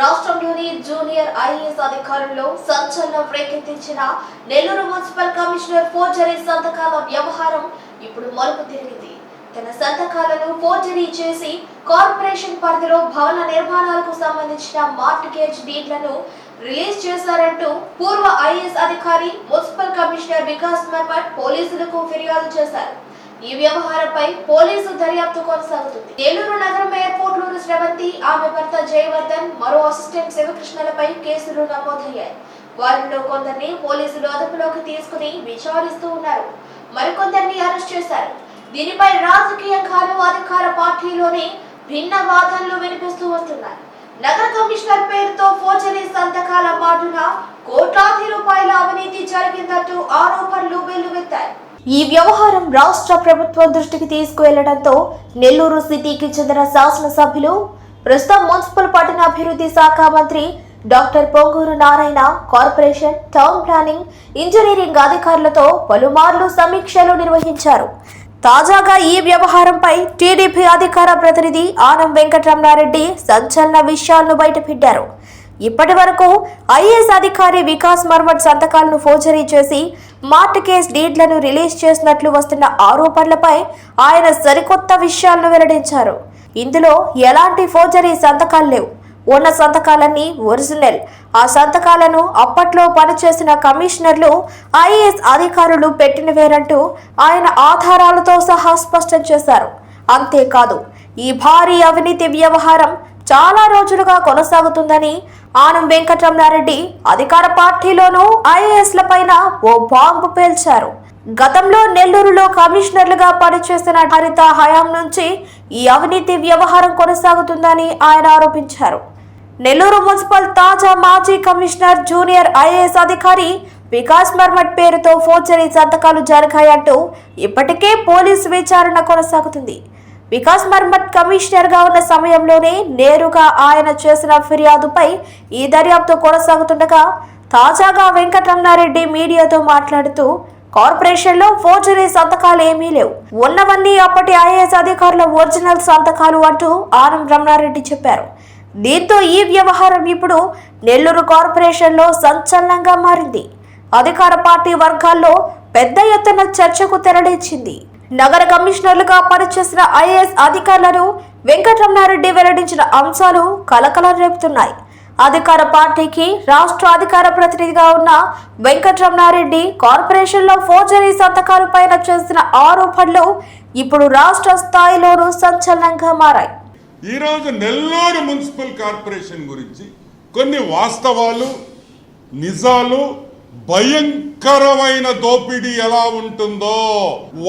రాష్ట్రంలోని junior IAS అధికారుల్లో సంచలనం రేకెత్తించిన నెల్లూరు మున్సిపల్ కమిషనర్ ఫోర్జరీ సంతకాల వ్యవహారం ఇప్పుడు మలుపు తిరిగింది. తన సంతకాలను ఫోర్జరీ చేసి కార్పొరేషన్ పరిధిలో భవన నిర్మాణాలకు సంబంధించిన మార్టిగేజ్ డీడ్లను రిలీజ్ చేశారంటూ పూర్వ ఐఏఎస్ అధికారి మున్సిపల్ కమిషనర్ వికాస్ మర్మట్ పోలీసులకు ఫిర్యాదు చేశారు. ఈ వ్యవహారంపై పోలీసు దర్యాప్తు కొనసాగుతుంది. ఏలూరు నగరం మేయర్ పోట్లూరు శ్రవంతి ఆమె భర్త జయవర్ధన్ మరో అసిస్టెంట్ శివకృష్ణలపై కేసులు నమోదయ్యాయి. వారిలో కొందరిని పోలీసులు అదుపులోకి తీసుకుని విచారిస్తూ ఉన్నారు. మరికొందరిని అరెస్ట్ చేశారు. దీనిపై రాజకీయంగాను అధికార పార్టీలోని భిన్న వాదనలు వినిపిస్తూ వస్తున్నాయి. నగర కమిషనర్ పేరుతో ఫోర్జరీ సంతకాల బాటున కోట్లాది రూపాయల అవినీతి జరిగిందంటూ ఆరోపణలు వెల్లువెత్తాయి. ఈ వ్యవహారం రాష్ట్ర ప్రభుత్వం దృష్టికి తీసుకువెళ్ళడంతో నెల్లూరు సిటీకి చెందిన శాసనసభ్యులు ప్రస్తుతం మున్సిపల్ పట్టణాభివృద్ధి శాఖ మంత్రి doctor Ponguru Narayana corporation town planning engineering అధికారులతో పలుమార్లు సమీక్షలు నిర్వహించారు. తాజాగా ఈ వ్యవహారంపై టీడీపీ అధికార ప్రతినిధి ఆనం వెంకటరమణారెడ్డి సంచలన విషయాలను బయటపెట్టారు. ఇప్పటి వరకు ఐఏఎస్ అధికారి వికాస్ మర్మట్ సంతకాలను ఫోర్జరీ చేసి మార్టికేజ్ డీడ్లను రిలీజ్ చేసినట్లు వస్తున్న ఆరోపణలపై ఆయన సరికొత్త విషయాలను వెల్లడించారు. ఇందులో ఎలాంటి ఫోర్జరీ సంతకాలు లేవు. ఉన్న సంతకాలన్నీ ఒరిజినల్. ఆ సంతకాలను అప్పట్లో పనిచేసిన కమిషనర్లు ఐఏఎస్ అధికారులు పెట్టినవేరంటూ ఆయన ఆధారాలతో సహా స్పష్టం చేశారు. అంతేకాదు ఈ భారీ అవినీతి వ్యవహారం చాలా రోజులుగా కొనసాగుతుందని ఆనం వెంకటరమణారెడ్డి అధికార పార్టీలోనూ ఐఏఎస్ల పైన ఓ బాంబు పేల్చారు. గతంలో నెల్లూరులో కమిషనర్లుగా పనిచేసిన హరిత హయాం నుంచి ఈ అవినీతి వ్యవహారం కొనసాగుతుందని ఆయన ఆరోపించారు. నెల్లూరు మున్సిపల్ తాజా మాజీ కమిషనర్ జూనియర్ ఐఏఎస్ అధికారి వికాస్ మర్మట్ పేరుతో ఫోర్జరీ సంతకాలు జరిగాయంటూ ఇప్పటికే పోలీసు విచారణ కొనసాగుతుంది. వికాస్ మర్మట్ కమిషనర్గా ఉన్న సమయంలోనే నేరుగా ఆయన చేసిన ఫిర్యాదుపై ఈ దర్యాప్తు కొనసాగుతుండగా తాజాగా వెంకటరమణారెడ్డి మీడియాతో మాట్లాడుతూ కార్పొరేషన్లో ఫోర్జరీ సంతకాలు ఏమీ లేవు. ఉన్నవన్నీ అప్పటి ఐఏఎస్ అధికారుల ఒరిజినల్ సంతకాలు అంటూ ఆనం రమణారెడ్డి చెప్పారు. దీంతో ఈ వ్యవహారం ఇప్పుడు నెల్లూరు కార్పొరేషన్లో సంచలనంగా మారింది. అధికార పార్టీ వర్గాల్లో పెద్ద ఎత్తున చర్చకు తెరలేచింది. నగర కమిషనర్లుగా పనిచేసిన ఐఏఎస్ అధికారులను వెంకటరమణారెడ్డి వెల్లడించిన అంశాలు కలకలం రేపుతున్నాయి. అధికార పార్టీకి రాష్ట్ర అధికార ప్రతినిధిగా ఉన్న వెంకటరమణారెడ్డి కార్పొరేషన్లో ఫోర్జరీ సంతకాలు పైన చేసిన ఆరోపణలు ఇప్పుడు రాష్ట్ర స్థాయిలోనూ సంచలనంగా మారాయి. ఈరోజు నెల్లూరు మున్సిపల్ కార్పొరేషన్ గురించి కొన్ని వాస్తవాలు నిజాలు భయంకరమైన దోపిడీ ఎలా ఉంటుందో.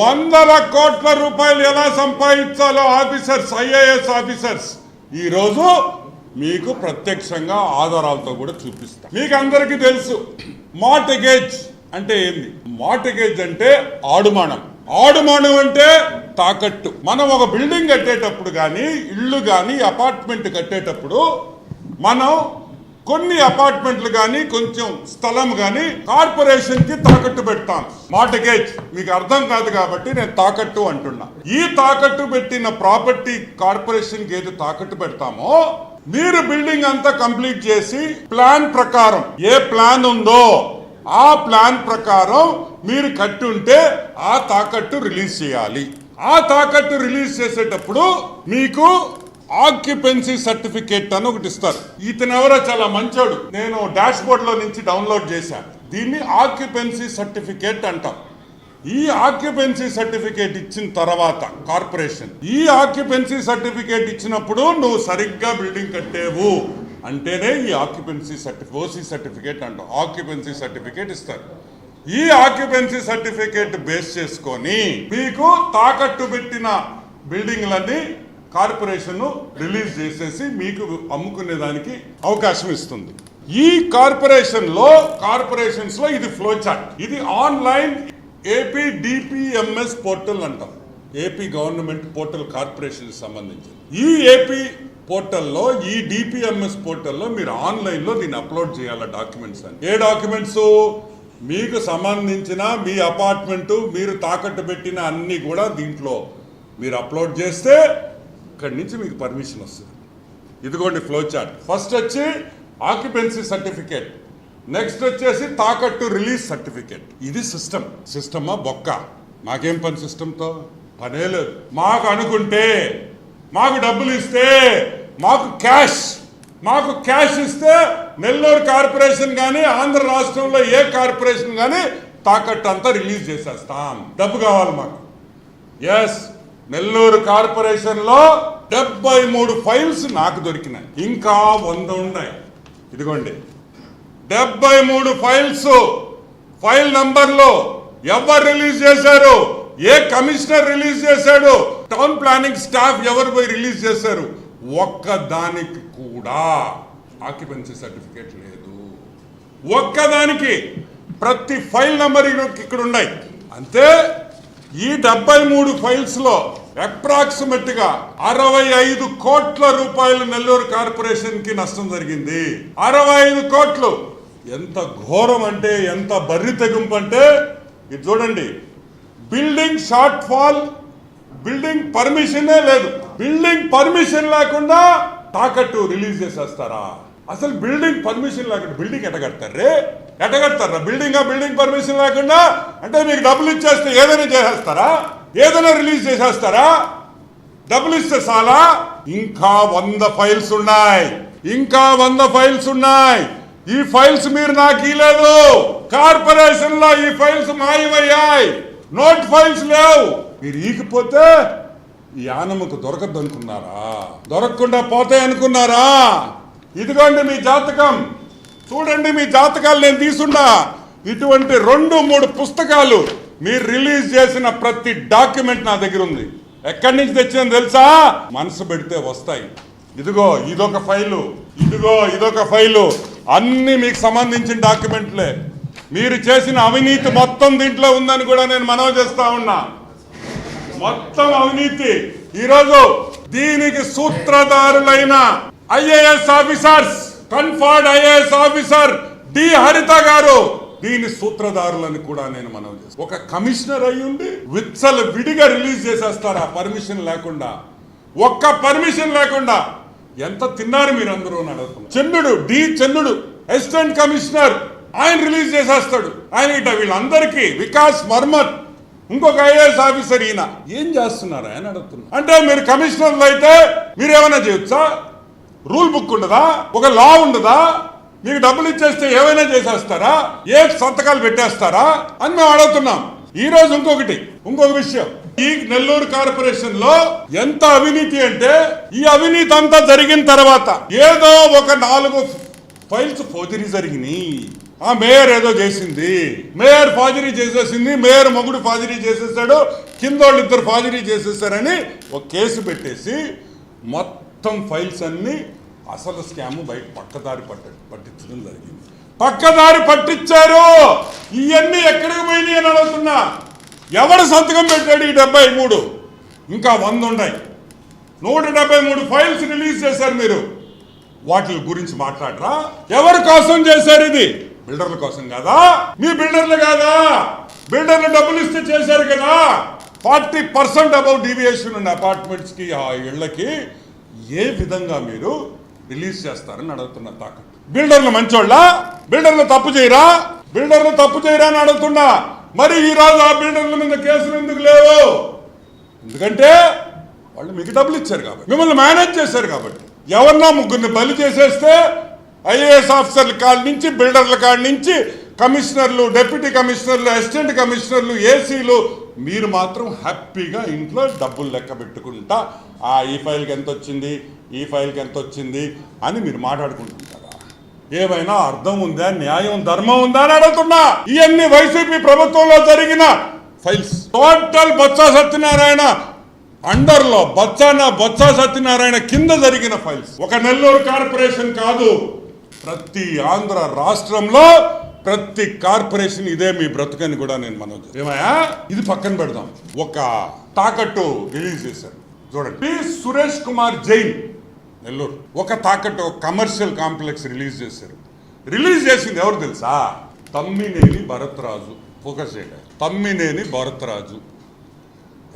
వందల కోట్ల రూపాయలు ఎలా సంపాదించాలో ఆఫీసర్స్ ఐఏఎస్ ఆఫీసర్స్. ఈరోజు మీకు ప్రత్యక్షంగా ఆధారాలతో కూడా చూపిస్తా. మీకు అందరికీ తెలుసు మార్టిగేజ్ అంటే ఏంది? మార్టిగేజ్ అంటే ఆడుమానం. ఆడుమానం అంటే తాకట్టు. మనం ఒక బిల్డింగ్ కట్టేటప్పుడు కానీ ఇల్లు కానీ అపార్ట్మెంట్ కట్టేటప్పుడు మనం కొన్ని అపార్ట్మెంట్లు కానీ కొంచెం స్థలం కానీ కార్పొరేషన్కి తాకట్టు పెడతాం. మార్టగేజ్ మీకు అర్థం కాదు కాబట్టి నేను తాకట్టు అంటున్నా. ఈ తాకట్టు పెట్టిన ప్రాపర్టీ కార్పొరేషన్కి ఏది తాకట్టు పెడతామో మీరు బిల్డింగ్ అంతా కంప్లీట్ చేసి ప్లాన్ ప్రకారం ఏ ప్లాన్ ఉందో ఆ ప్లాన్ ప్రకారం మీరు కట్టుంటే ఆ తాకట్టు రిలీజ్ చేయాలి. ఆ తాకట్టు రిలీజ్ చేసేటప్పుడు మీకు ఆక్యుపెన్సీ సర్టిఫికేట్ అని ఒకటి ఇస్తారు. ఇతను ఎవరో చాలా మంచోడు. నేను డాష్ బోర్డ్లో నుంచి డౌన్లోడ్ చేశాను దీన్ని ఆక్యుపెన్సీ సర్టిఫికేట్ అంటాం. ఈ ఆక్యుపెన్సీ సర్టిఫికేట్ ఇచ్చిన తర్వాత కార్పొరేషన్ ఈ ఆక్యుపెన్సీ సర్టిఫికేట్ ఇచ్చినప్పుడు నువ్వు సరిగ్గా బిల్డింగ్ కట్టేవు అంటేనే ఈ ఆక్యుపెన్సీ సర్టిఫికేట్ ఓసీ సర్టిఫికేట్ అంటాం. ఆక్యుపెన్సీ సర్టిఫికేట్ ఇస్తారు. ఈ ఆక్యుపెన్సీ సర్టిఫికేట్ బేస్ చేసుకొని మీకు తాకట్టు పెట్టిన బిల్డింగ్లన్నీ కార్పొరేషన్ను రిలీజ్ చేసేసి మీకు అమ్ముకునే దానికి అవకాశం ఇస్తుంది. ఈ కార్పొరేషన్లో కార్పొరేషన్స్లో ఇది ఫ్లో చార్ట్ ఇది ఆన్లైన్ ఏపీ డిపిఎంఎస్ పోర్టల్ అంటాం. ఏపీ గవర్నమెంట్ పోర్టల్ కార్పొరేషన్ సంబంధించి. ఈ ఏపీ పోర్టల్లో ఈ డిపిఎంఎస్ పోర్టల్లో మీరు ఆన్లైన్లో దీన్ని అప్లోడ్ చేయాలి డాక్యుమెంట్స్ అని. ఏ డాక్యుమెంట్స్? మీకు సంబంధించిన మీ అపార్ట్మెంటు మీరు తాకట్టు పెట్టిన అన్ని కూడా దీంట్లో మీరు అప్లోడ్ చేస్తే ఇక్కడి నుంచి మీకు పర్మిషన్ వస్తుంది. ఇదిగోండి ఫ్లో చార్ట్ ఫస్ట్ వచ్చి ఆక్యుపెన్సీ సర్టిఫికేట్ నెక్స్ట్ వచ్చేసి తాకట్టు రిలీజ్ సర్టిఫికేట్ ఇది సిస్టమ్ సిస్టమా బొక్క. మాకేం పని సిస్టంతో పనే లేదు. మాకు అనుకుంటే మాకు డబ్బులు ఇస్తే మాకు క్యాష్ మాకు క్యాష్ ఇస్తే నెల్లూరు కార్పొరేషన్ కానీ ఆంధ్ర రాష్ట్రంలో ఏ కార్పొరేషన్ కానీ తాకట్టు అంతా రిలీజ్ చేసేస్తాం. డబ్బు కావాలి మాకు. ఎస్ నెల్లూరు కార్పొరేషన్లో డెబ్బై మూడు ఫైల్స్ నాకు దొరికినాయి. ఇంకా వంద ఉన్నాయి. ఇదిగోండి. డెబ్బై మూడు ఫైల్స్. ఫైల్ నంబర్లు ఎవరు రిలీజ్ చేశారు? ఏ కమిషనర్ రిలీజ్ చేశాడు? టౌన్ ప్లానింగ్ స్టాఫ్ ఎవరు పోయి రిలీజ్ చేశారు? ఒక్క దానికి కూడా ఆక్యుపెన్సీ సర్టిఫికేట్ లేదు. ఒక్కదానికి ప్రతి ఫైల్ నంబర్ ఇక్కడ ఉన్నాయి అంతే. ఈ డెబ్బై మూడు ఫైల్స్లో అప్రాక్సిమేట్గా అరవై ఐదు కోట్ల రూపాయలు నెల్లూరు కార్పొరేషన్కి నష్టం జరిగింది. అరవై ఐదు కోట్లు! ఎంత ఘోరం అంటే ఎంత బర్రి తెగింపు అంటే ఇది చూడండి. బిల్డింగ్ షార్ట్ ఫాల్ బిల్డింగ్ పర్మిషనే లేదు. బిల్డింగ్ పర్మిషన్ లేకుండా తాకట్టు రిలీజ్ చేసేస్తారా? అసలు బిల్డింగ్ పర్మిషన్ లేకుండా బిల్డింగ్ ఎట్ట కడతారు రే? ఎట్టగడతారా బిల్డింగ్ బిల్డింగ్ పర్మిషన్ లేకుండా? అంటే మీకు డబ్బులు ఇచ్చేస్తే ఏదైనా చేసేస్తారా? ఏదైనా రిలీజ్ చేసేస్తారా? డబ్బులు ఇస్తే చాలా? ఇంకా వంద ఫైల్స్ ఉన్నాయి. ఇంకా వంద ఫైల్స్ ఉన్నాయి. ఈ ఫైల్స్ మీరు నాకు ఇలేదు కార్పొరేషన్లో ఈ ఫైల్స్ మాయమయ్యాయి. నోట్ ఫైల్స్ లేవు. మీరు ఈకపోతే ఈ ఆనమ్మకు దొరకద్దు అనుకున్నారా దొరకకుండా పోతాయి అనుకున్నారా ఇదిగోండి మీ జాతకం. చూడండి మీ జాతకాలు నేను తీసుండా. ఇటువంటి రెండు మూడు పుస్తకాలు మీరు రిలీజ్ చేసిన ప్రతి డాక్యుమెంట్ నా దగ్గర ఉంది. ఎక్కడి నుంచి తెచ్చిందని తెలుసా? మనసు పెడితే వస్తాయి. ఇదిగో ఇదొక ఫైలు. ఇదిగో ఇదొక ఫైలు. అన్ని మీకు సంబంధించిన డాక్యుమెంట్లే. మీరు చేసిన అవినీతి మొత్తం దీంట్లో ఉందని కూడా నేను మనవి చేస్తా ఉన్నా. మొత్తం అవినీతి. ఈరోజు దీనికి సూత్రధారులైన IAS officers conferred IAS officer D Haritha గారు. దీని సూత్రధారులను కూడా నేను మనం చేస్తాను ఒక కమిషనర్ అయ్యుండి విత్సలు విత్సల విడిగా రిలీజ్ చేసేస్తారా. పర్మిషన్ లేకుండా. ఒక్క పర్మిషన్ లేకుండా. ఎంత తిన్నారు మీరు అందరూ అని అడుగుతున్నారు చంద్రుడు డి చంద్రుడు అసిస్టెంట్ కమిషనర్ ఆయన రిలీజ్ చేసేస్తాడు. ఆయన ఇట వీళ్ళందరికీ వికాస్ మర్మత్ ఇంకొక ఐఏఎస్ ఆఫీసర్ ఈయన. ఏం చేస్తున్నారు ఆయన అడుగుతున్నారు అంటే మీరు కమిషనర్లు అయితే మీరు ఏమైనా చేయొచ్చా? రూల్ బుక్ ఉండదా? ఒక లా ఉండదా? మీకు డబ్బులు ఇచ్చేస్తే ఏమైనా చేసేస్తారా? ఏ సంతకాలు పెట్టేస్తారా? అని మేము అడుగుతున్నాం. ఈ రోజు ఇంకొకటి ఇంకొక విషయం. ఈ నెల్లూరు కార్పొరేషన్లో ఎంత అవినీతి అంటే ఈ అవినీతి అంతా జరిగిన తర్వాత ఏదో ఒక నాలుగు ఫైల్స్ ఫోజరీ జరిగినాయి. ఆ మేయర్ ఏదో చేసింది. మేయర్ ఫాజరీ చేసేసింది మేయర్ మొగుడు ఫాజరీ చేసేసాడు కింద వాళ్ళు ఇద్దరు ఫాజరీ చేసేసారని ఒక కేసు పెట్టేసి మొత్తం మొత్తం ఫైల్స్ అన్నీ అసలు స్కామ్ బయట పక్కదారి పట్ట పట్టించడం జరిగింది. పక్కదారి పట్టించారు! ఇవన్నీ ఎక్కడికి పోయినాయి అని అడుగుతున్నా. ఎవరు సంతకం పెట్టాడు ఈ డెబ్బై మూడు? ఇంకా వంద ఉన్నాయి నూట డెబ్బై మూడు ఫైల్స్ రిలీజ్ చేశారు మీరు. వాటి గురించి మాట్లాడరా? ఎవరి కోసం చేశారు ఇది? బిల్డర్ల కోసం కాదా? మీ బిల్డర్లు కాదా? బిల్డర్లు డబ్బులు ఇస్తే చేశారు కదా? ఫార్టీ పర్సెంట్ అబౌవ్ డీవియేషన్ ఉన్న అపార్ట్మెంట్స్కి ఆ ఇళ్ళకి ఏ విధంగా మీరు రిలీజ్ చేస్తారని అడుగుతున్న తాకట్టు. బిల్డర్లు మంచోళ్ళ? బిల్డర్లు తప్పు చేయరా? బిల్డర్లు తప్పు చేయరా అని అడుగుతున్నా. మరి ఈరోజు ఆ బిల్డర్ల మీద కేసులు ఎందుకు లేవు? ఎందుకంటే వాళ్ళు మీకు డబ్బులు ఇచ్చారు కాబట్టి. మిమ్మల్ని మేనేజ్ చేశారు కాబట్టి. ఎవరన్నా ముగ్గురిని బలి చేసేస్తే ఐఏఎస్ ఆఫీసర్ల కాడి నుంచి బిల్డర్ల కాడి నుంచి కమిషనర్లు డిప్యూటీ కమిషనర్లు అసిస్టెంట్ కమిషనర్లు ఏసీలు మీరు మాత్రం హ్యాపీగా ఇంట్లో డబ్బులు లెక్క పెట్టుకుంటా ఆ ఈ ఫైల్కి ఎంత వచ్చింది ఈ ఫైల్కి ఎంత వచ్చింది అని మీరు మాట్లాడుకుంటుంటారా? ఏమైనా అర్థం ఉందా? న్యాయం ధర్మం ఉందా అని అడుగుతున్నా. ఇవన్నీ వైసీపీ ప్రభుత్వంలో జరిగిన ఫైల్స్. టోటల్ బొత్స సత్యనారాయణ అండర్లో బొత్సాన బొత్స సత్యనారాయణ కింద జరిగిన ఫైల్స్. ఒక నెల్లూరు కార్పొరేషన్ కాదు ప్రతి ఆంధ్ర రాష్ట్రంలో ప్రతి కార్పొరేషన్ ఇదే మీ బ్రతుకని కూడా నేను మనం ఏమయ్యా? ఇది పక్కన పెడదాం. ఒక తాకట్టు రిలీజ్ చేశారు. చూడండి. పి. సురేష్ కుమార్ జైన్ నెల్లూరు. ఒక తాకట్టు కమర్షియల్ కాంప్లెక్స్ రిలీజ్ చేశారు. రిలీజ్ చేసింది ఎవరు తెలుసా? తమ్మినేని భరత్రాజు. ఫోకస్ చేయండి తమ్మినేని భరత్రాజు.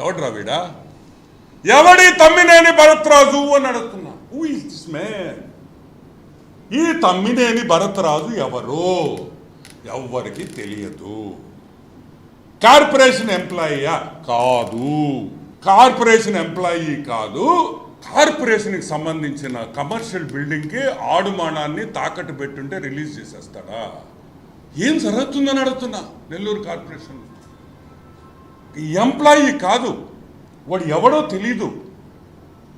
ఎవడ్రా వీడా? ఎవడి తమ్మినేని భరత్రాజు అని అడుగుతున్నా. హూ ఇస్ దిస్ మ్యాన్ ఈ తమ్మినేని భరతరాజు ఎవరు? ఎవ్వరికి తెలియదు. కార్పొరేషన్ ఎంప్లాయీయా? కాదు. కార్పొరేషన్ ఎంప్లాయీ కాదు. కార్పొరేషన్కి సంబంధించిన కమర్షియల్ బిల్డింగ్కి ఆడుమానాన్ని తాకట్టు పెట్టుంటే రిలీజ్ చేసేస్తాడా? ఏం జరుగుతుందని అడుగుతున్నా నెల్లూరు కార్పొరేషన్ ఎంప్లాయీ కాదు. వాడు ఎవడో తెలీదు.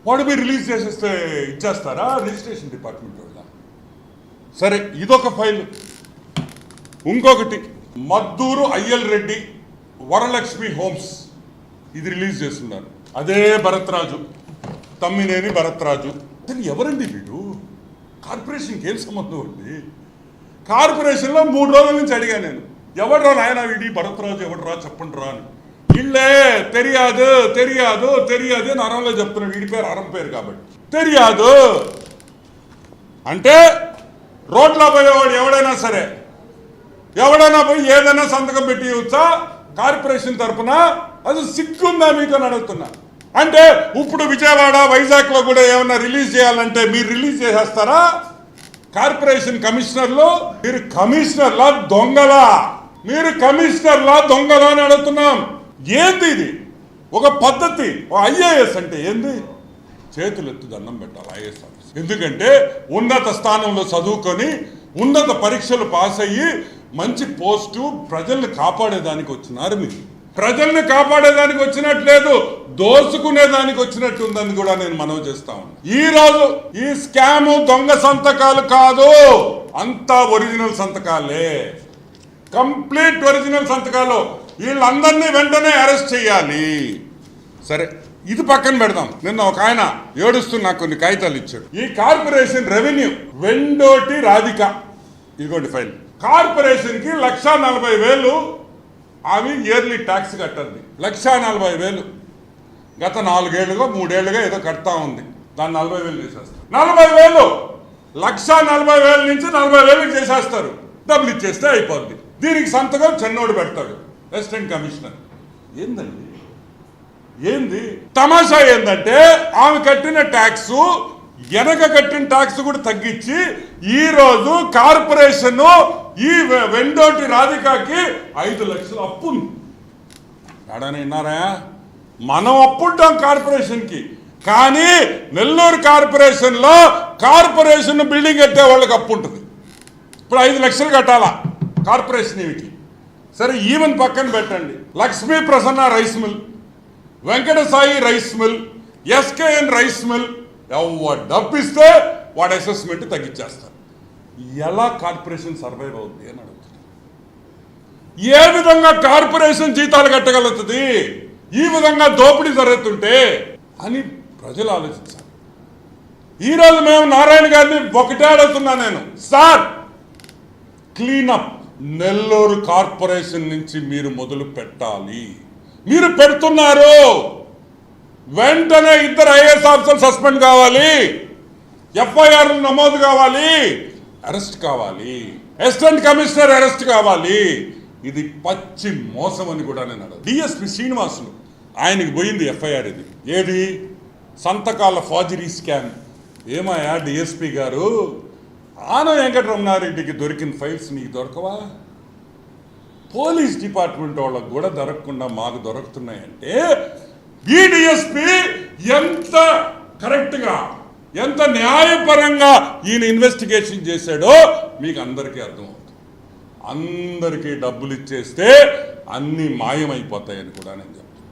వాడు మీరు రిలీజ్ చేసేస్తే ఇచ్చేస్తారా? రిజిస్ట్రేషన్ డిపార్ట్మెంట్ వాళ్ళ. సరే ఇదొక ఫైల్. ఇంకొకటి మద్దూరు అయ్యల్ రెడ్డి వరలక్ష్మి హోమ్స్. ఇది రిలీజ్ చేస్తున్నారు. అదే భరత్రాజు. తమ్మినేని భరత్రాజు. అతను ఎవరండి వీడు? కార్పొరేషన్కి ఏం సంబంధం అండి? కార్పొరేషన్లో మూడు రోజుల నుంచి అడిగా నేను. ఎవడరా నాయన వీడి? భరత్రాజు ఎవడరా? చెప్పండి రా అని. ఇల్లే తెలియదు తెలియదు తెలియదు అని అరంలో చెప్తున్నా. వీడి పేరు అరం పేరు కాబట్టి. తెలియదు అంటే రోడ్లో పోయేవాడు ఎవడైనా సరే ఎవడైనా పోయి ఏదైనా సంతకం పెట్టి ఇవ్వచ్చా? కార్పొరేషన్ తరపున అది సిగ్గుందా మీకు అని అడుగుతున్నా. అంటే ఇప్పుడు విజయవాడ వైజాగ్లో కూడా ఏమైనా రిలీజ్ చేయాలంటే మీరు రిలీజ్ చేసేస్తారా? కార్పొరేషన్ కమిషనర్లు మీరు కమిషనర్లా దొంగలా. మీరు కమిషనర్లా దొంగలా అని అడుగుతున్నాం. ఏంది ఇది? ఒక పద్ధతి. ఐఏఎస్ అంటే ఏంది? చేతులు ఎత్తు దండం పెట్టాలి ఐఏఎస్ ఆఫీస్. ఎందుకంటే ఉన్నత స్థానంలో చదువుకొని ఉన్నత పరీక్షలు పాస్ అయ్యి మంచి పోస్టు ప్రజల్ని కాపాడేదానికి వచ్చినారు మీరు ప్రజల్ని కాపాడేదానికి వచ్చినట్లేదు దోసుకునేదానికి వచ్చినట్టు ఉందని కూడా నేను మనవి చేస్తా ఈ రోజు ఈ స్కామ్ దొంగ సంతకాలు కాదు అంతా ఒరిజినల్ సంతకాలే. కంప్లీట్ ఒరిజినల్ సంతకాలు. వీళ్ళందరినీ వెంటనే అరెస్ట్ చేయాలి. సరే ఇది పక్కన పెడదాం. నిన్న ఒక ఆయన ఏడుస్తూ నాకు కొన్ని కాగితాలు ఇచ్చాడు. ఈ కార్పొరేషన్ రెవెన్యూ వెండోటి రాధిక. ఇదిగోండి ఫైల్. కార్పొరేషన్కి లక్ష నలభై వేలు ఆమె ఇయర్లీ ట్యాక్స్ కట్టండి లక్ష నలభై వేలు. గత నాలుగేళ్ళుగా మూడేళ్ళుగా ఏదో కడతా ఉంది. దాన్ని నలభై వేలు చేసేస్తారు. నలభై వేలు! లక్ష నలభై వేల నుంచి నలభై వేలు చేసేస్తారు. డబ్బులు ఇచ్చేస్తే అయిపోద్ది. దీనికి సంతకం చెన్నోడు పెడతాడు. Assistant commissioner. ఏందండి? ఏంది? తమాషా ఏంటంటే ఆమె కట్టిన ట్యాక్స్ వెనక కట్టిన ట్యాక్స్ కూడా తగ్గించి ఈరోజు కార్పొరేషన్ ఈ వె- వెండోటి రాధికకి ఐదు లక్షల అప్పు ఉంది. ఎడని విన్నారా? మనం అప్పుంటాం కార్పొరేషన్కి. కానీ నెల్లూరు కార్పొరేషన్లో కార్పొరేషన్ బిల్డింగ్ కట్టే వాళ్ళకి అప్పు ఉంటుంది. ఇప్పుడు ఐదు లక్షలు కట్టాలా కార్పొరేషన్ ఇవికి సరే ఈవెన్ పక్కన పెట్టండి. Lakshmi Prasanna rice mill Venkata Sai rice mill SKN rice mill ఎవరు డబ్బిస్తే వాడు అసెస్మెంట్ తగ్గించేస్తారు. ఎలా కార్పొరేషన్ సర్వైవ్ అవుద్ది అని అడుగుతుంది ఏ విధంగా కార్పొరేషన్ జీతాలు కట్టగలుగుతుంది? ఈ విధంగా దోపిడీ జరుగుతుంటే అని ప్రజలు ఆలోచించాలి. ఈరోజు మేము నారాయణ గారిని ఒకటే అడుగుతున్నా నేను. సార్ క్లీనప్ నెల్లూరు కార్పొరేషన్ నుంచి మీరు మొదలు పెట్టాలి. మీరు పెడుతున్నారు. వెంటనే ఇద్దరు ఐఏఎస్ ఆఫీసర్ సస్పెండ్ కావాలి. ఎఫ్ఐఆర్ నమోదు కావాలి. అరెస్ట్ కావాలి. అసిస్టెంట్ కమిషనర్ అరెస్ట్ కావాలి. ఇది పచ్చి మోసం అని కూడా నేను అడగదు డిఎస్పి శ్రీనివాసులు ఆయనకి పోయింది ఎఫ్ఐఆర్ ఇది. ఏది? సంతకాల ఫాజరీ స్కామ్. ఏమయ్యా డిఎస్పి గారు? ఆన వెంకటరమణారెడ్డికి దొరికిన ఫైల్స్ నీకు దొరకవా? పోలీస్ డిపార్ట్మెంట్ వాళ్ళకు కూడా దొరకకుండా మాకు దొరుకుతున్నాయంటే ఈ డిఎస్పి ఎంత కరెక్ట్గా ఎంత న్యాయపరంగా ఈయన ఇన్వెస్టిగేషన్ చేశాడో మీకు అందరికీ అర్థమవుతుంది. అందరికీ డబ్బులు ఇచ్చేస్తే అన్నీ మాయమైపోతాయని కూడా నేను చెప్తున్నాను.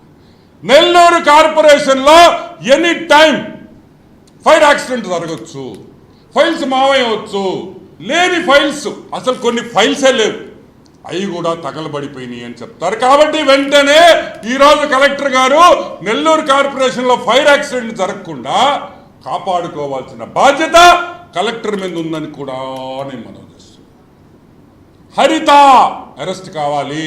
నెల్లూరు కార్పొరేషన్లో ఎనీ టైం ఫైర్ యాక్సిడెంట్ జరగచ్చు ఫైల్స్ మావయ్యవచ్చు లేని ఫైల్స్ అసలు కొన్ని ఫైల్సే లేవు. అవి కూడా తగలబడిపోయినాయి అని చెప్తారు. కాబట్టి వెంటనే ఈరోజు కలెక్టర్ గారు నెల్లూరు కార్పొరేషన్లో ఫైర్ యాక్సిడెంట్ జరగకుండా కాపాడుకోవాల్సిన బాధ్యత కలెక్టర్ మీద ఉందని కూడా నేను మనం చేస్తున్నాను. హరిత అరెస్ట్ కావాలి.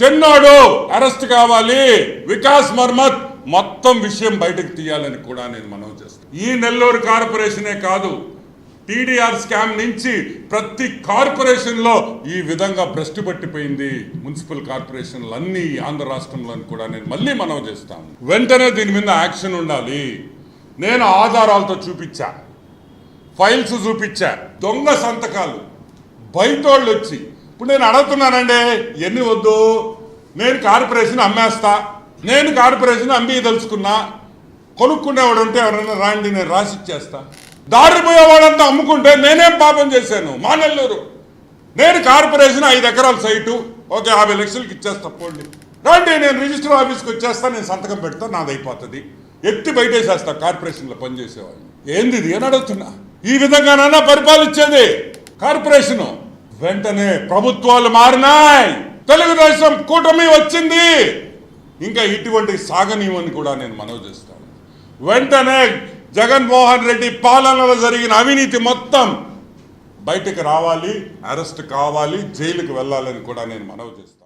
చెన్నాడు అరెస్ట్ కావాలి. వికాస్ మర్మత్ మొత్తం విషయం బయటకు తీయాలని కూడా నేను మనం చేస్తాను ఈ నెల్లూరు కార్పొరేషనే కాదు టీడీఆర్ స్కామ్ నుంచి ప్రతి కార్పొరేషన్లో ఈ విధంగా భ్రష్టు పట్టిపోయింది మున్సిపల్ కార్పొరేషన్లు అన్ని ఆంధ్ర రాష్ట్రంలో అని కూడా నేను మళ్ళీ మనం చేస్తాను. వెంటనే దీని మీద యాక్షన్ ఉండాలి. నేను ఆధారాలతో చూపించా. ఫైల్స్ చూపించా. దొంగ సంతకాలు. బయటోళ్ళు వచ్చి ఇప్పుడు నేను అడుగుతున్నానండి ఎన్ని వద్దు? నేను కార్పొరేషన్ అమ్మేస్తా. నేను కార్పొరేషన్ అమ్మి తెలుసుకున్నా. కొనుక్కునేవాడు ఉంటే ఎవరైనా రాండి నేను రాసి ఇచ్చేస్తా. దారి పోయేవాడంతా అమ్ముకుంటే నేనేం పాపం చేశాను? మా నెల్లూరు. నేను కార్పొరేషన్ ఐదు ఎకరాల సైటు. ఓకే యాభై లక్షలకి ఇచ్చేస్తా పోండి. రండి నేను రిజిస్టర్ ఆఫీస్కి వచ్చేస్తా నేను సంతకం పెడతా నాది అయిపోతుంది ఎత్తి బయటేసేస్తా కార్పొరేషన్లో పనిచేసేవాడిని. ఏంది ఇది? అని అడుగుతున్నా. ఈ విధంగానన్నా పరిపాలించేది కార్పొరేషను. వెంటనే ప్రభుత్వాలు మారినాయి. తెలుగుదేశం కూటమి వచ్చింది. ఇంకా ఇటువంటి సాగనీయమని కూడా నేను మనవి చేస్తాను. వెంటనే జగన్మోహన్ రెడ్డి పాలనలో జరిగిన అవినీతి మొత్తం బయటకు రావాలి అరెస్ట్ కావాలి జైలుకు వెళ్ళాలని కూడా నేను మనవి చేస్తాను.